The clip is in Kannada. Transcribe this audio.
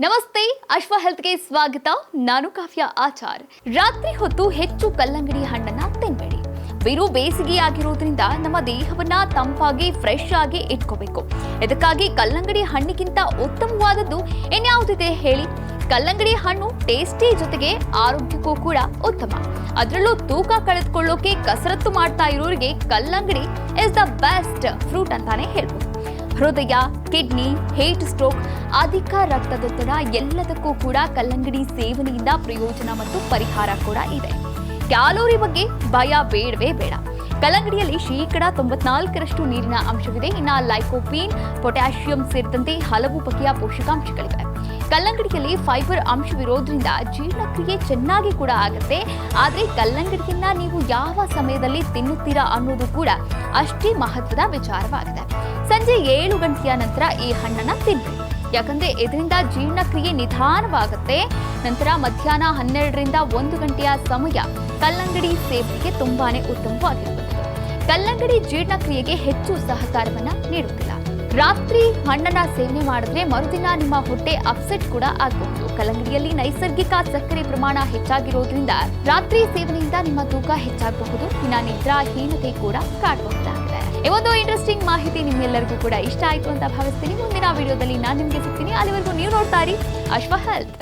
ನಮಸ್ತೆ, ಅಶ್ವ ಹೆಲ್ತ್ಗೆ ಸ್ವಾಗತ. ನಾನು ಕಾವ್ಯ ಆಚಾರ್. ರಾತ್ರಿ ಹೊತ್ತು ಹೆಚ್ಚು ಕಲ್ಲಂಗಡಿ ಹಣ್ಣನ್ನ ತಿನ್ಬೇಡಿ. ಬಿರು ಬೇಸಿಗೆ ಆಗಿರೋದ್ರಿಂದ ನಮ್ಮ ದೇಹವನ್ನ ತಂಪಾಗಿ ಫ್ರೆಶ್ ಆಗಿ ಇಟ್ಕೋಬೇಕು. ಇದಕ್ಕಾಗಿ ಕಲ್ಲಂಗಡಿ ಹಣ್ಣಿಗಿಂತ ಉತ್ತಮವಾದದ್ದು ಇನ್ಯಾವುದಿದೆ ಹೇಳಿ? ಕಲ್ಲಂಗಡಿ ಹಣ್ಣು ಟೇಸ್ಟಿ ಜೊತೆಗೆ ಆರೋಗ್ಯಕ್ಕೂ ಕೂಡ ಉತ್ತಮ. ಅದರಲ್ಲೂ ತೂಕ ಕಳೆದುಕೊಳ್ಳೋಕೆ ಕಸರತ್ತು ಮಾಡ್ತಾ ಇರೋರಿಗೆ ಕಲ್ಲಂಗಡಿ ಇಸ್ ದ ಬೆಸ್ಟ್ ಫ್ರೂಟ್ ಅಂತಾನೆ ಹೇಳ್ಬೋದು. ಹೃದಯ, ಕಿಡ್ನಿ, ಹೇಟ್ ಸ್ಟ್ರೋಕ್, ಅಧಿಕ ರಕ್ತದೊತ್ತಡ ಎಲ್ಲದಕ್ಕೂ ಕೂಡ ಕಲ್ಲಂಗಡಿ ಸೇವನೆಯಿಂದ ಪ್ರಯೋಜನ ಮತ್ತು ಪರಿಹಾರ ಕೂಡ ಇದೆ. ಕ್ಯಾಲೋರಿ ಬಗ್ಗೆ ಭಯ ಬೇಡವೇ ಬೇಡ. ಕಲ್ಲಂಗಡಿಯಲ್ಲಿ ಶೇಕಡ ತೊಂಬತ್ನಾಲ್ಕರಷ್ಟು ನೀರಿನ ಅಂಶವಿದೆ. ಇನ್ನು ಲೈಕೋಪೀನ್, ಪೊಟ್ಯಾಷಿಯಂ ಸೇರಿದಂತೆ ಹಲವು ಬಗೆಯ ಪೋಷಕಾಂಶಗಳಿವೆ. ಕಲ್ಲಂಗಡಿಯಲ್ಲಿ ಫೈಬರ್ ಅಂಶವಿರೋದ್ರಿಂದ ಜೀರ್ಣಕ್ರಿಯೆ ಚೆನ್ನಾಗಿ ಕೂಡ ಆಗುತ್ತೆ. ಆದರೆ ಕಲ್ಲಂಗಡಿಯನ್ನ ನೀವು ಯಾವ ಸಮಯದಲ್ಲಿ ತಿನ್ನುತ್ತೀರಾ ಅನ್ನೋದು ಕೂಡ ಅಷ್ಟೇ ಮಹತ್ವದ ವಿಚಾರವಾಗಿದೆ. ಸಂಜೆ ಏಳು ಗಂಟೆಯ ನಂತರ ಈ ಹಣ್ಣನ್ನು ತಿನ್ನಿ ಯಾಕಂದ್ರೆ ಇದರಿಂದ ಜೀರ್ಣಕ್ರಿಯೆ ನಿಧಾನವಾಗುತ್ತೆ. ನಂತರ ಮಧ್ಯಾಹ್ನ ಹನ್ನೆರಡರಿಂದ ಒಂದು ಗಂಟೆಯ ಸಮಯ ಕಲ್ಲಂಗಡಿ ಸೇವನೆಗೆ ತುಂಬಾನೇ ಉತ್ತಮವಾಗಿರುತ್ತದೆ. ಕಲ್ಲಂಗಡಿ ಜೀರ್ಣಕ್ರಿಯೆಗೆ ಹೆಚ್ಚು ಸಹಕಾರವನ್ನ ನೀಡುತ್ತಿಲ್ಲ ರಾತ್ರಿ ಹಣ್ಣನ್ನ ಸೇವನೆ ಮಾಡಿದ್ರೆ ಮರುದಿನ ನಿಮ್ಮ ಹೊಟ್ಟೆ ಅಪ್ಸೆಟ್ ಕೂಡ ಆಗಬಹುದು. ಕಲ್ಲಂಗಡಿಯಲ್ಲಿ ನೈಸರ್ಗಿಕ ಸಕ್ಕರೆ ಪ್ರಮಾಣ ಹೆಚ್ಚಾಗಿರೋದ್ರಿಂದ ರಾತ್ರಿ ಸೇವನೆಯಿಂದ ನಿಮ್ಮ ತೂಕ ಹೆಚ್ಚಾಗಬಹುದು. ಇನ್ನ ನಿದ್ರಾಹೀನತೆ ಕೂಡ ಕಾಡಬಹುದಾಗಿದೆ. ಈ ಒಂದು ಇಂಟ್ರೆಸ್ಟಿಂಗ್ ಮಾಹಿತಿ ನಿಮ್ಮೆಲ್ಲರಿಗೂ ಕೂಡ ಇಷ್ಟ ಆಯಿತು ಅಂತ ಭಾವಿಸ್ತೀನಿ. ಮುಂದಿನ ವಿಡಿಯೋದಲ್ಲಿ ನಾನು ನಿಮಗೆ ಸಿಗ್ತೀನಿ. ಅಲ್ಲಿವರೆಗೂ ನೀವು ನೋಡ್ತಾ ಇರಿ ಅಶ್ವ ಹೆಲ್ತ್